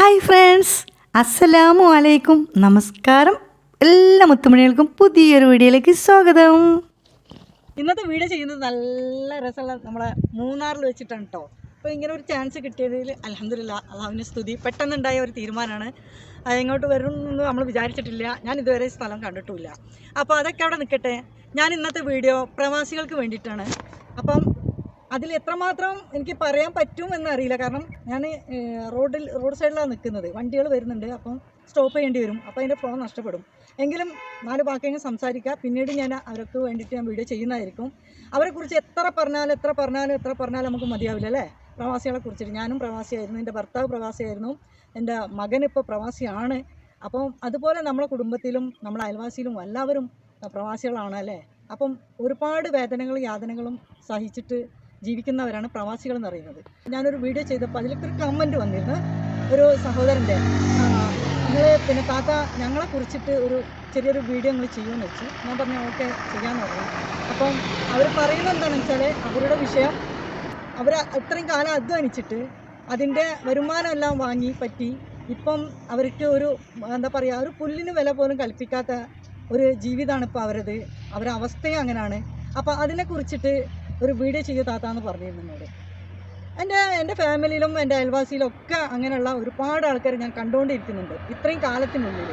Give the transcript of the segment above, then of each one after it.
Hi friends. അസ്സലാമു അലൈക്കും. നമസ്കാരം. എല്ലാ മുത്തുമണികൾക്കും പുതിയൊരു വീഡിയോയിലേക്ക് സ്വാഗതം. ഇന്നത്തെ വീഡിയോ ചെയ്യുന്നത് നല്ല രസമുള്ള നമ്മളെ മൂന്നാറിൽ വെച്ചിട്ടാണ് കേട്ടോ അപ്പോൾ ഇങ്ങനെ ഒരു ചാൻസ് കിട്ടിയതിൽ അലഹമില്ല അള്ളാഹുവിന്റെ സ്തുതി. പെട്ടെന്നുണ്ടായ ഒരു തീരുമാനമാണ്. എങ്ങോട്ട് വരും എന്ന് നമ്മൾ വിചാരിച്ചിട്ടില്ല. ഞാൻ ഇതുവരെ സ്ഥലം കണ്ടിട്ടില്ല അപ്പോൾ അതൊക്കെ അവിടെ നിൽക്കട്ടെ ഞാൻ ഇന്നത്തെ വീഡിയോ പ്രവാസികൾക്ക് വേണ്ടിയിട്ടാണ്. അപ്പം അതിൽ എത്രമാത്രം എനിക്ക് പറയാൻ പറ്റും എന്നറിയില്ല. കാരണം ഞാൻ റോഡിൽ റോഡ് സൈഡിലാണ് നിൽക്കുന്നത്. വണ്ടികൾ വരുന്നുണ്ട്. അപ്പം സ്റ്റോപ്പ് ചെയ്യേണ്ടി വരും. അപ്പോൾ അതിന്റെ ഫ്ലോ നഷ്ടപ്പെടും. എങ്കിലും നാല് വാക്കെങ്കിലും സംസാരിക്കുക പിന്നീട് ഞാൻ അവർക്ക് വേണ്ടിയിട്ട് ഞാൻ വീഡിയോ ചെയ്യുന്നതായിരിക്കും. അവരെക്കുറിച്ച് എത്ര പറഞ്ഞാലും എത്ര പറഞ്ഞാലും എത്ര പറഞ്ഞാലും നമുക്ക് മതിയാവില്ല അല്ലേ? പ്രവാസികളെ കുറിച്ചിട്ട്. ഞാനും പ്രവാസിയായിരുന്നു. എന്റെ ഭർത്താവ് പ്രവാസിയായിരുന്നു. എന്റെ മകൻ ഇപ്പോൾ പ്രവാസിയാണ്. അപ്പം അതുപോലെ നമ്മളെ കുടുംബത്തിലും നമ്മളെ അയൽവാസിയിലും എല്ലാവരും പ്രവാസികളാണ് അല്ലേ? അപ്പം ഒരുപാട് വേദനകളും യാതനകളും സഹിച്ചിട്ട് ജീവിക്കുന്നവരാണ് പ്രവാസികൾ എന്ന് പറയുന്നത് ഞാനൊരു വീഡിയോ ചെയ്തപ്പോൾ അതിലേക്ക് ഒരു കമന്റ് വന്നിരുന്നു. ഒരു സഹോദരന്റെ നിങ്ങൾ പിന്നെ താത്ത ഞങ്ങളെ കുറിച്ചിട്ട് ഒരു ചെറിയൊരു വീഡിയോ നിങ്ങൾ ചെയ്യുമെന്ന് വെച്ചു. ഞാൻ പറഞ്ഞു ഓക്കെ ചെയ്യാമെന്ന് പറഞ്ഞു. അപ്പം അവർ പറയുന്നത് എന്താണെന്ന് വെച്ചാൽ അവരുടെ വിഷയം അവർ ഇത്രയും കാലം അധ്വാനിച്ചിട്ട് അതിന്റെ വരുമാനമെല്ലാം വാങ്ങി പറ്റി ഇപ്പം അവർക്ക് ഒരു എന്താ പറയുക ഒരു പുല്ലിന് വില പോലും കൽപ്പിക്കാത്ത ഒരു ജീവിതമാണ് ഇപ്പോൾ അവരത്. അവരുടെ അവസ്ഥയും അങ്ങനെയാണ്. അപ്പോൾ അതിനെ കുറിച്ചിട്ട് ഒരു വീഡിയോ ചെയ്ത് താത്താന്ന് പറഞ്ഞിരുന്നു എന്നോട്. എന്റെ എന്റെ ഫാമിലിയിലും എന്റെ അയൽവാസിയിലും ഒക്കെ അങ്ങനെയുള്ള ഒരുപാട് ആൾക്കാർ ഞാൻ കണ്ടുകൊണ്ടിരിക്കുന്നുണ്ട് ഇത്രയും കാലത്തിനുള്ളിൽ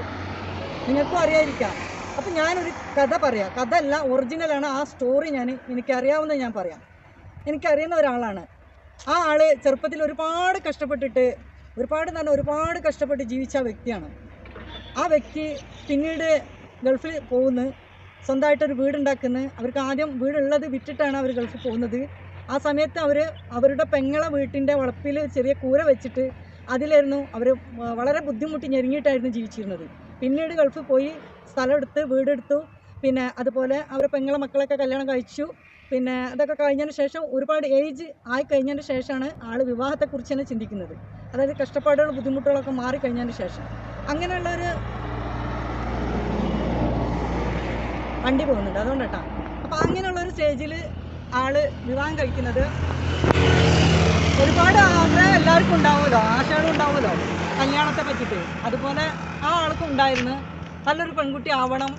നിങ്ങൾക്കും അറിയാതിരിക്കാം അപ്പം ഞാനൊരു കഥ പറയാം. കഥ അല്ല ഒറിജിനലാണ് ആ സ്റ്റോറി ഞാൻ എനിക്കറിയാവുന്ന ഞാൻ പറയാം. എനിക്കറിയുന്ന ഒരാളാണ്. ആ ആൾ ചെറുപ്പത്തിൽ ഒരുപാട് കഷ്ടപ്പെട്ടിട്ട് ഒരുപാട് നല്ല ഒരുപാട് കഷ്ടപ്പെട്ട് ജീവിച്ച വ്യക്തിയാണ്. ആ വ്യക്തി പിന്നീട് ഗൾഫിൽ പോകുന്നു. സ്വന്തമായിട്ടൊരു വീടുണ്ടാക്കുന്നത് അവർക്ക് ആദ്യം വീടുള്ളത് വിറ്റിട്ടാണ് അവർ ഗൾഫിൽ പോകുന്നത്. ആ സമയത്ത് അവർ അവരുടെ പെങ്ങളെ വീട്ടിന്റെ വളപ്പിൽ ചെറിയ കൂര വെച്ചിട്ട് അതിലായിരുന്നു അവർ വളരെ ബുദ്ധിമുട്ടി ഞെരുങ്ങിയിട്ടായിരുന്നു ജീവിച്ചിരുന്നത്. പിന്നീട് ഗൾഫിൽ പോയി സ്ഥലമെടുത്ത് വീടെടുത്തു. പിന്നെ അതുപോലെ അവരുടെ പെങ്ങളെ മക്കളൊക്കെ കല്യാണം കഴിച്ചു. പിന്നെ അതൊക്കെ കഴിഞ്ഞതിന് ശേഷം ഒരുപാട് ഏജ് ആയി കഴിഞ്ഞതിന് ശേഷമാണ് ആൾ വിവാഹത്തെക്കുറിച്ച് തന്നെ ചിന്തിക്കുന്നത്. അതായത് കഷ്ടപ്പാടുകൾ ബുദ്ധിമുട്ടുകളൊക്കെ മാറി കഴിഞ്ഞതിന് ശേഷം. അങ്ങനെയുള്ളൊരു വണ്ടി പോകുന്നുണ്ട്. അതുകൊണ്ടാട്ടാ. അപ്പോൾ അങ്ങനെയുള്ള ഒരു സ്റ്റേജിൽ ആൾ വിവാഹം കഴിക്കുന്നത് ഒരുപാട് ആഗ്രഹം എല്ലാവർക്കും ഉണ്ടാവുമല്ലോ. ആശകളും ഉണ്ടാവുമല്ലോ. കല്യാണത്തെ പറ്റിയിട്ട്. അതുപോലെ ആ ആൾക്കും ഉണ്ടായിരുന്നു നല്ലൊരു പെൺകുട്ടി ആവണം.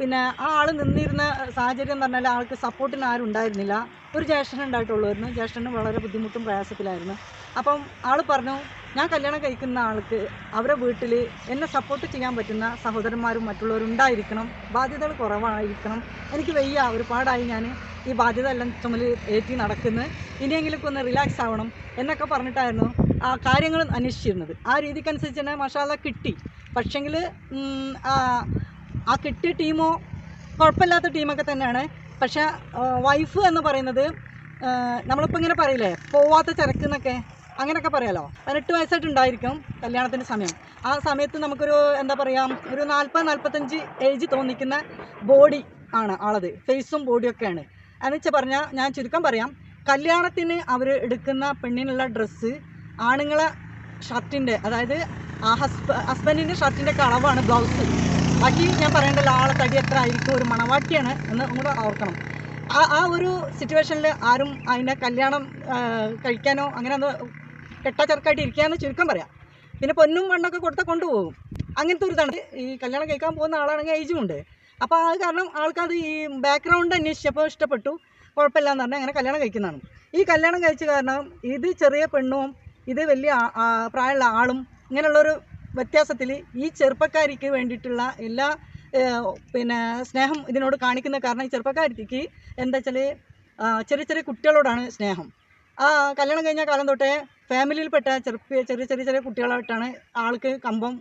പിന്നെ ആ ആൾ നിന്നിരുന്ന സാഹചര്യം എന്ന് പറഞ്ഞാൽ ആൾക്ക് സപ്പോർട്ടിന് ആരും ഉണ്ടായിരുന്നില്ല. ഒരു ജ്യേഷ്ഠൻ ഉണ്ടായിട്ടുള്ളായിരുന്നു. ജ്യേഷ്ഠന് വളരെ ബുദ്ധിമുട്ടും പ്രയാസത്തിലായിരുന്നു. അപ്പം ആൾ പറഞ്ഞു ഞാൻ കല്യാണം കഴിക്കുന്ന ആൾക്ക് അവരുടെ വീട്ടിൽ എന്നെ സപ്പോർട്ട് ചെയ്യാൻ പറ്റുന്ന സഹോദരന്മാരും മറ്റുള്ളവരും ഉണ്ടായിരിക്കണം. ബാധ്യതകൾ കുറവായിരിക്കണം. എനിക്ക് വയ്യ ഒരുപാടായി ഞാൻ ഈ ബാധ്യത എല്ലാം ചുമൽ ഏറ്റി നടക്കുന്നു. ഇനിയെങ്കിലും ഒന്ന് റിലാക്സ് ആവണം എന്നൊക്കെ പറഞ്ഞിട്ടായിരുന്നു ആ കാര്യങ്ങൾ അന്വേഷിച്ചിരുന്നത്. ആ രീതിക്കനുസരിച്ച് തന്നെ മഷാല കിട്ടി. പക്ഷെങ്കിൽ ആ കിട്ടിയ ടീമോ കുഴപ്പമില്ലാത്ത ടീമൊക്കെ തന്നെയാണ് പക്ഷേ വൈഫ് എന്ന് പറയുന്നത് നമ്മളിപ്പോൾ ഇങ്ങനെ പറയില്ലേ പോവാത്ത ചരക്ക് എന്നൊക്കെ അങ്ങനെയൊക്കെ പറയാലോ? പതിനെട്ട് വയസ്സായിട്ടുണ്ടായിരിക്കും കല്യാണത്തിന്റെ സമയം. ആ സമയത്ത് നമുക്കൊരു എന്താ പറയുക ഒരു നാൽപ്പത് നാൽപ്പത്തഞ്ച് ഏജ് തോന്നിക്കുന്ന ബോഡി ആണ് ആളത്. ഫേസും ബോഡിയൊക്കെയാണ് എന്ന് വെച്ചാൽ പറഞ്ഞാൽ ഞാൻ ചുരുക്കം പറയാം കല്യാണത്തിന് അവർ എടുക്കുന്ന പെണ്ണിനുള്ള ഡ്രസ്സ് ആണുങ്ങളെ ഷർട്ടിന്റെ അതായത് ആ ഹസ്ബ ഹസ്ബൻഡിന്റെ ഷർട്ടിന്റെ കളവാണ് ബ്ലൗസ് ബാക്കി ഞാൻ പറയേണ്ടല്ലോ ആളെ തടി എത്ര ആയിരിക്കും ഒരു മണവാട്ടിയാണ് എന്ന് കൂടെ ഓർക്കണം. ആ ആ ഒരു സിറ്റുവേഷനിൽ ആരും അതിനെ കല്യാണം കഴിക്കാനോ അങ്ങനെ ഒന്ന് കെട്ട ചെറുക്കായിട്ട് ഇരിക്കാന്ന് ചുരുക്കം പറയാം. പിന്നെ പൊന്നും മണ്ണൊക്കെ കൊടുത്താൽ കൊണ്ടുപോകും. അങ്ങനത്തെ ഒരു ഇതാണ്. ഈ കല്യാണം കഴിക്കാൻ പോകുന്ന ആളാണെങ്കിൽ ഏജും ഉണ്ട്. അപ്പോൾ അത് കാരണം ആൾക്കത് ഈ ബാക്ക്ഗ്രൗണ്ട് അന്വേഷിച്ചപ്പോൾ ഇഷ്ടപ്പെട്ടു. കുഴപ്പമില്ല എന്ന് പറഞ്ഞാൽ അങ്ങനെ കല്യാണം കഴിക്കുന്നതാണ്. ഈ കല്യാണം കഴിച്ച കാരണം ഇത് ചെറിയ പെണ്ണും ഇത് വലിയ പ്രായമുള്ള ആളും ഇങ്ങനെയുള്ളൊരു വ്യത്യാസത്തിൽ ഈ ചെറുപ്പക്കാരിക്ക് വേണ്ടിയിട്ടുള്ള എല്ലാ പിന്നെ സ്നേഹം ഇതിനോട് കാണിക്കുന്ന കാരണം ഈ ചെറുപ്പക്കാരിക്ക് എന്താ വെച്ചാൽ ചെറിയ ചെറിയ കുട്ടികളോടാണ് സ്നേഹം. ആ കല്യാണം കഴിഞ്ഞ കാലം തൊട്ടേ ഫാമിലിയിൽപ്പെട്ട ചെറുപ്പ ചെറിയ ചെറിയ ചെറിയ കുട്ടികളായിട്ടാണ് ആൾക്ക് കമ്പം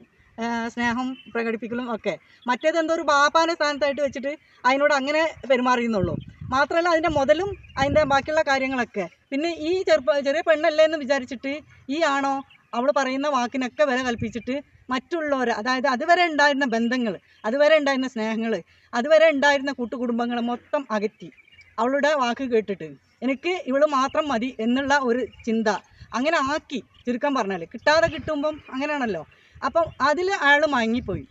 സ്നേഹം പ്രകടിപ്പിക്കലും ഒക്കെ. മറ്റേത് എന്തോ ഒരു ബാപ്പാന്റെ സ്ഥാനത്തായിട്ട് വെച്ചിട്ട് അതിനോട് അങ്ങനെ പെരുമാറിയെന്നുള്ളൂ. മാത്രമല്ല അതിന്റെ മുതലും അതിന്റെ ബാക്കിയുള്ള കാര്യങ്ങളൊക്കെ. പിന്നെ ഈ ചെറുപ്പ ചെറിയ പെണ്ണല്ലേ എന്ന് വിചാരിച്ചിട്ട് ഈ ആണോ അവൾ പറയുന്ന വാക്കിനൊക്കെ വില കൽപ്പിച്ചിട്ട് മറ്റുള്ളവർ അതായത് അതുവരെ ഉണ്ടായിരുന്ന ബന്ധങ്ങൾ അതുവരെ ഉണ്ടായിരുന്ന സ്നേഹങ്ങൾ അതുവരെ ഉണ്ടായിരുന്ന കൂട്ടുകുടുംബങ്ങൾ മൊത്തം അകറ്റി. അവളുടെ വാക്ക് കേട്ടിട്ട് എനിക്ക് ഇവൾ മാത്രം മതി എന്നുള്ള ഒരു ചിന്ത അങ്ങനെ ആക്കി ചുരുക്കം പറഞ്ഞാൽ കിട്ടാതെ കിട്ടുമ്പം അങ്ങനെയാണല്ലോ. അപ്പം അതിൽ അയാൾ മയങ്ങിപ്പോയി.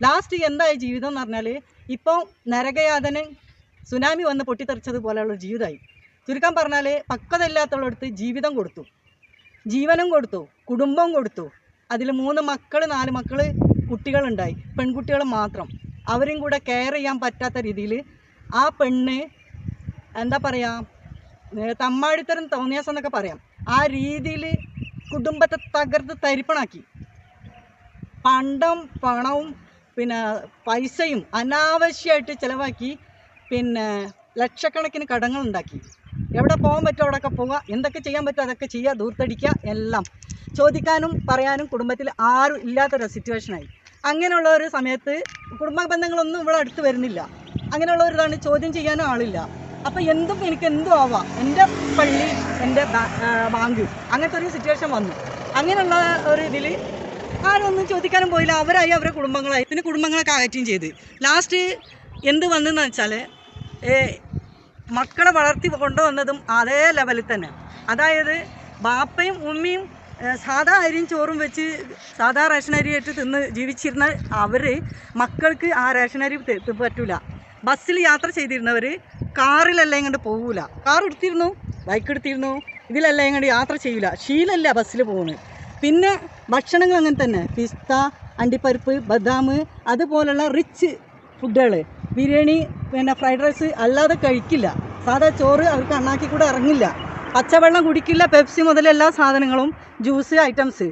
ലാസ്റ്റ് എന്തായി ജീവിതം എന്ന് പറഞ്ഞാൽ ഇപ്പോൾ നരകയാതന് സുനാമി വന്ന് പൊട്ടിത്തെറിച്ചതുപോലെയുള്ള ജീവിതമായി ചുരുക്കം പറഞ്ഞാൽ പക്വതയില്ലാത്തവളടുത്ത് ജീവിതം കൊടുത്തു. ജീവനും കൊടുത്തു കുടുംബം കൊടുത്തു. അതിൽ മൂന്ന് മക്കൾ നാല് മക്കൾ കുട്ടികളുണ്ടായി. പെൺകുട്ടികൾ മാത്രം. അവരും കൂടെ കെയർ ചെയ്യാൻ പറ്റാത്ത രീതിയിൽ ആ പെണ്ണ് എന്താ പറയുക തമ്മാടിത്തരം തോന്നിയാസം എന്നൊക്കെ പറയാം. ആ രീതിയിൽ കുടുംബത്തെ തകർത്ത് തരിപ്പണാക്കി. പണ്ടം പണവും പിന്നെ പൈസയും അനാവശ്യമായിട്ട് ചിലവാക്കി. പിന്നെ ലക്ഷക്കണക്കിന് കടങ്ങൾ ഉണ്ടാക്കി. എവിടെ പോകാൻ പറ്റുമോ അവിടെയൊക്കെ പോവുക. എന്തൊക്കെ ചെയ്യാൻ പറ്റുമോ അതൊക്കെ ചെയ്യുക ദൂർത്തടിക്കുക എല്ലാം. ചോദിക്കാനും പറയാനും കുടുംബത്തിൽ ആരും ഇല്ലാത്തൊരു സിറ്റുവേഷനായി അങ്ങനെയുള്ള ഒരു സമയത്ത് കുടുംബ ബന്ധങ്ങളൊന്നും ഇവിടെ അടുത്ത് വരുന്നില്ല. അങ്ങനെയുള്ള ഒരു ഇതാണ് ചോദ്യം ചെയ്യാനും ആളില്ല. അപ്പോൾ എന്തും എനിക്ക് എന്തും ആവാം. എന്റെ പള്ളി എന്റെ ബാങ്ക് അങ്ങനത്തെ ഒരു സിറ്റുവേഷൻ വന്നു. അങ്ങനെയുള്ള ഒരു ഇതിൽ ആരൊന്നും ചോദിക്കാനും പോയില്ല. അവരായി അവരുടെ കുടുംബങ്ങളായി. പിന്നെ കുടുംബങ്ങളൊക്കെ അകറ്റുകയും ചെയ്ത്. ലാസ്റ്റ് എന്ത് വന്നെന്ന് വെച്ചാൽ മക്കളെ വളർത്തി കൊണ്ടുവന്നതും അതേ ലെവലിൽ തന്നെ. അതായത് ബാപ്പയും ഉമ്മയും സാധാ അരിയും ചോറും വെച്ച് സാധാ റേഷൻ അരിയായിട്ട് തിന്ന് ജീവിച്ചിരുന്ന അവർ മക്കൾക്ക് ആ റേഷൻ അരി പറ്റൂല. ബസ്സിൽ യാത്ര ചെയ്തിരുന്നവർ കാറിലെല്ലാം ഇങ്ങോട്ട് പോകൂല കാർ എടുത്തിരുന്നു ബൈക്ക് എടുത്തിരുന്നു ഇതിലെല്ലാം ഇങ്ങോട്ട് യാത്ര ചെയ്യൂല. ശീലമല്ല ബസ്സിൽ പോകുന്നത് പിന്നെ ഭക്ഷണങ്ങൾ അങ്ങനെ തന്നെ. പിസ്ത അണ്ടിപ്പരിപ്പ് ബദാം അതുപോലുള്ള റിച്ച് ഫുഡുകൾ ബിരിയാണി പിന്നെ ഫ്രൈഡ് റൈസ് അല്ലാതെ കഴിക്കില്ല. സാധാ ചോറ് അവർക്ക് അണ്ണാക്കി കൂടെ ഇറങ്ങില്ല. പച്ചവെള്ളം കുടിക്കില്ല പെപ്സി മുതൽ എല്ലാ സാധനങ്ങളും ജ്യൂസ് ഐറ്റംസ്.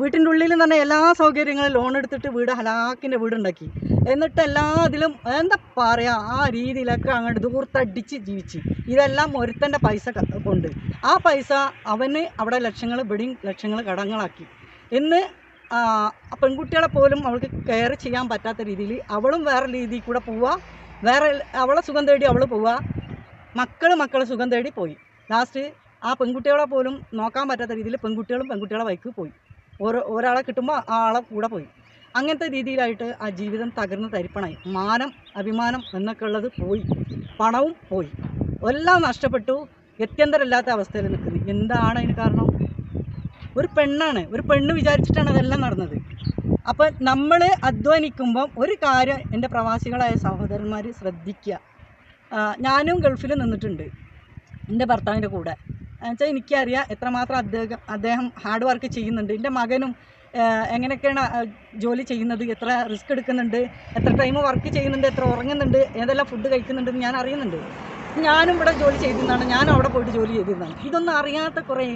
വീട്ടിന്റെ ഉള്ളിൽ തന്നെ എല്ലാ സൗകര്യങ്ങളും ലോൺ എടുത്തിട്ട് വീട് ഹലാക്കിന്റെ വീടുണ്ടാക്കി. എന്നിട്ട് എല്ലാ ഇതിലും എന്താ പറയുക ആ രീതിയിലൊക്കെ അങ്ങോട്ട് ദൂർത്തടിച്ച് ജീവിച്ച്. ഇതെല്ലാം ഒരുത്തന്റെ പൈസ കൊണ്ട്. ആ പൈസ അവന് അവിടെ ലക്ഷങ്ങൾ ബിഡിങ് ലക്ഷങ്ങൾ കടങ്ങളാക്കി. ഇന്ന് പെൺകുട്ടികളെ പോലും അവൾക്ക് കെയർ ചെയ്യാൻ പറ്റാത്ത രീതിയിൽ അവളും വേറെ രീതിയിൽ കൂടെ പോവുക വേറെ അവളെ സുഖം തേടി അവൾ പോവുക മക്കൾ മക്കളെ സുഖം തേടി പോയി. ലാസ്റ്റ് ആ പെൺകുട്ടികളെ പോലും നോക്കാൻ പറ്റാത്ത രീതിയിൽ പെൺകുട്ടികളും പെൺകുട്ടികളെ വൈക്ക് പോയി. ഓരോ ഒരാളെ കിട്ടുമ്പോൾ ആ ആളെ കൂടെ പോയി. അങ്ങനത്തെ രീതിയിലായിട്ട് ആ ജീവിതം തകർന്ന് തരിപ്പണായി. മാനം അഭിമാനം എന്നൊക്കെ ഉള്ളത് പോയി. പണവും പോയി. എല്ലാം നഷ്ടപ്പെട്ടു. ഗത്യന്തരമില്ലാത്ത അവസ്ഥയിൽ നിൽക്കുന്നത് എന്താണ് അതിന് കാരണം? ഒരു പെണ്ണാണ്. ഒരു പെണ്ണ് വിചാരിച്ചിട്ടാണ് അതെല്ലാം നടന്നത്. അപ്പം നമ്മൾ അധ്വാനിക്കുമ്പം ഒരു കാര്യം എന്റെ പ്രവാസികളായ സഹോദരന്മാർ ശ്രദ്ധിക്കുക. ഞാനും ഗൾഫിൽ നിന്നിട്ടുണ്ട്. എന്റെ ഭർത്താവിന്റെ കൂടെ. എന്നുവെച്ചാൽ എനിക്കറിയാം എത്രമാത്രം അദ്ദേഹം അദ്ദേഹം ഹാർഡ് വർക്ക് ചെയ്യുന്നുണ്ട്. എന്റെ മകനും എങ്ങനെയൊക്കെയാണ് ജോലി ചെയ്യുന്നത്? എത്ര റിസ്ക് എടുക്കുന്നുണ്ട്? എത്ര ടൈം വർക്ക് ചെയ്യുന്നുണ്ട്? എത്ര ഉറങ്ങുന്നുണ്ട്? ഏതെല്ലാം ഫുഡ് കഴിക്കുന്നുണ്ടെന്ന് ഞാൻ അറിയുന്നുണ്ട്. ഞാനും ഇവിടെ ജോലി ചെയ്തിരുന്നതാണ്. ഞാനും അവിടെ പോയിട്ട് ജോലി ചെയ്തിരുന്നതാണ്. ഇതൊന്നും അറിയാത്ത കുറേ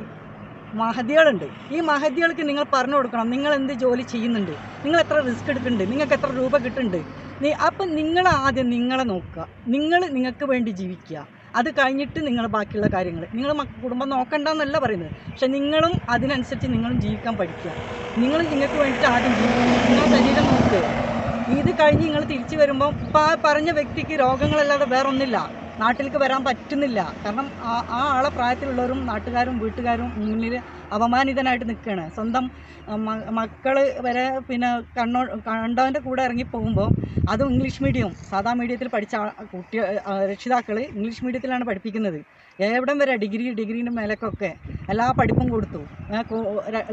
മഹതികളുണ്ട്. ഈ മഹതികൾക്ക് നിങ്ങൾ പറഞ്ഞു കൊടുക്കണം നിങ്ങൾ എന്ത് ജോലി ചെയ്യുന്നുണ്ട് നിങ്ങൾ എത്ര റിസ്ക് എടുക്കുന്നുണ്ട് നിങ്ങൾക്ക് എത്ര രൂപ കിട്ടുന്നുണ്ട്. നീ അപ്പം നിങ്ങൾ ആദ്യം നിങ്ങളെ നോക്കുക. നിങ്ങൾ നിങ്ങൾക്ക് വേണ്ടി ജീവിക്കുക. അത് കഴിഞ്ഞിട്ട് നിങ്ങൾ ബാക്കിയുള്ള കാര്യങ്ങൾ. നിങ്ങൾ കുടുംബം നോക്കണ്ടെന്നല്ല പറയുന്നത്. പക്ഷെ നിങ്ങളും അതിനനുസരിച്ച് നിങ്ങളും ജീവിക്കാൻ പഠിക്കുക. നിങ്ങൾ നിങ്ങൾക്ക് വേണ്ടിയിട്ട് ആദ്യം ജീവിക്കുക. നിങ്ങളുടെ ശരീരം നോക്കുക ഇത് കഴിഞ്ഞ് നിങ്ങൾ തിരിച്ചു വരുമ്പോൾ ഇപ്പം ആ പറഞ്ഞ വ്യക്തിക്ക് രോഗങ്ങളല്ലാതെ വേറെ ഒന്നില്ല നാട്ടിലേക്ക് വരാൻ പറ്റുന്നില്ല. കാരണം ആ ആളെ പ്രായത്തിലുള്ളവരും നാട്ടുകാരും വീട്ടുകാരും മുന്നിൽ അപമാനിതനായിട്ട് നിൽക്കുകയാണ്. സ്വന്തം മക്കൾ വരെ പിന്നെ കണ്ണോ കണ്ടവന്റെ കൂടെ ഇറങ്ങി പോകുമ്പോൾ അതും ഇംഗ്ലീഷ് മീഡിയം. സാധാ മീഡിയത്തിൽ പഠിച്ച കുട്ടി രക്ഷിതാക്കൾ ഇംഗ്ലീഷ് മീഡിയത്തിലാണ് പഠിപ്പിക്കുന്നത്. എവിടം വരെ ഡിഗ്രി ഡിഗ്രീന്റെ മേലേക്കൊക്കെ എല്ലാ പഠിപ്പും കൊടുത്തു.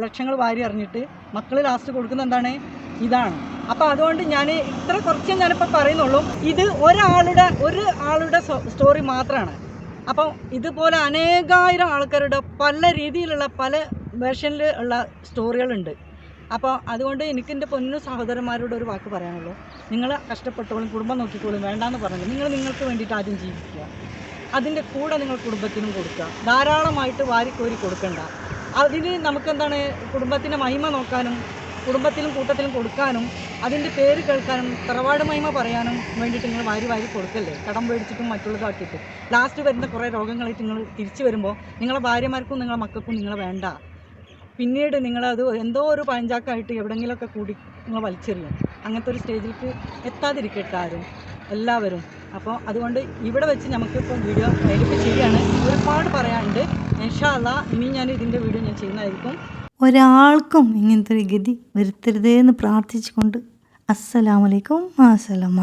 ലക്ഷങ്ങൾ വാരി അറിഞ്ഞിട്ട് മക്കൾ ലാസ്റ്റ് കൊടുക്കുന്ന എന്താണ്? ഇതാണ്. അപ്പോൾ അതുകൊണ്ട് ഞാൻ ഇത്ര കുറച്ചേ ഞാനിപ്പോൾ പറയുന്നുള്ളൂ. ഇത് ഒരാളുടെ ഒരു ആളുടെ സ്റ്റോറി മാത്രമാണ് അപ്പം ഇതുപോലെ അനേകായിരം ആൾക്കാരുടെ പല രീതിയിലുള്ള പല വേർഷനിൽ ഉള്ള സ്റ്റോറികളുണ്ട് അപ്പോൾ അതുകൊണ്ട് എനിക്ക് എന്റെ പൊന്നു സഹോദരന്മാരോട് ഒരു വാക്ക് പറയാനുള്ളൂ. നിങ്ങൾ കഷ്ടപ്പെട്ടോളും കുടുംബം നോക്കിക്കോളും വേണ്ടാന്ന് പറഞ്ഞു നിങ്ങൾ നിങ്ങൾക്ക് വേണ്ടിയിട്ട് ആദ്യം ജീവിക്കുക. അതിന്റെ കൂടെ നിങ്ങൾ കുടുംബത്തിനും കൊടുക്കുക. ധാരാളമായിട്ട് വാരിക്കോരി കൊടുക്കണ്ട. അതിന് നമുക്കെന്താണ് കുടുംബത്തിന്റെ മഹിമ നോക്കാനും കുടുംബത്തിലും കൂട്ടത്തിലും കൊടുക്കാനും അതിന്റെ പേര് കേൾക്കാനും തറവാട് മഹിമ പറയാനും വേണ്ടിയിട്ട് നിങ്ങൾ വാരി വാരി കൊടുക്കല്ലേ? കടം മേടിച്ചിട്ടും മറ്റുള്ളതാക്കിയിട്ട് ലാസ്റ്റ് വരുന്ന കുറേ രോഗങ്ങളായിട്ട് നിങ്ങൾ തിരിച്ചു വരുമ്പോൾ നിങ്ങളെ ഭാര്യമാർക്കും നിങ്ങളെ മക്കൾക്കും നിങ്ങൾ വേണ്ട. പിന്നീട് നിങ്ങളത് എന്തോ ഒരു പഴഞ്ചാക്കായിട്ട് എവിടെയെങ്കിലുമൊക്കെ കൂടി നിങ്ങൾ വലിച്ചെറിയും. അങ്ങനത്തെ ഒരു സ്റ്റേജിലേക്ക് എത്താതിരിക്കട്ടെ ആരും എല്ലാവരും. അപ്പോൾ അതുകൊണ്ട് ഇവിടെ വെച്ച് നമുക്കിപ്പോൾ വീഡിയോ കയ്യിലിപ്പോൾ ചെയ്യാണ് ഒരുപാട് പറയാനുണ്ട്. ഇൻഷാല്ല ഇനി ഞാൻ ഇതിന്റെ വീഡിയോ ഞാൻ ചെയ്യുന്നതായിരിക്കും. ഒരാൾക്കും ഇങ്ങനത്തെ ഒരു ഗതി വരുത്തരുതേ എന്ന് പ്രാർത്ഥിച്ചുകൊണ്ട് അസ്സലാമലൈക്കും അസ്സലാമ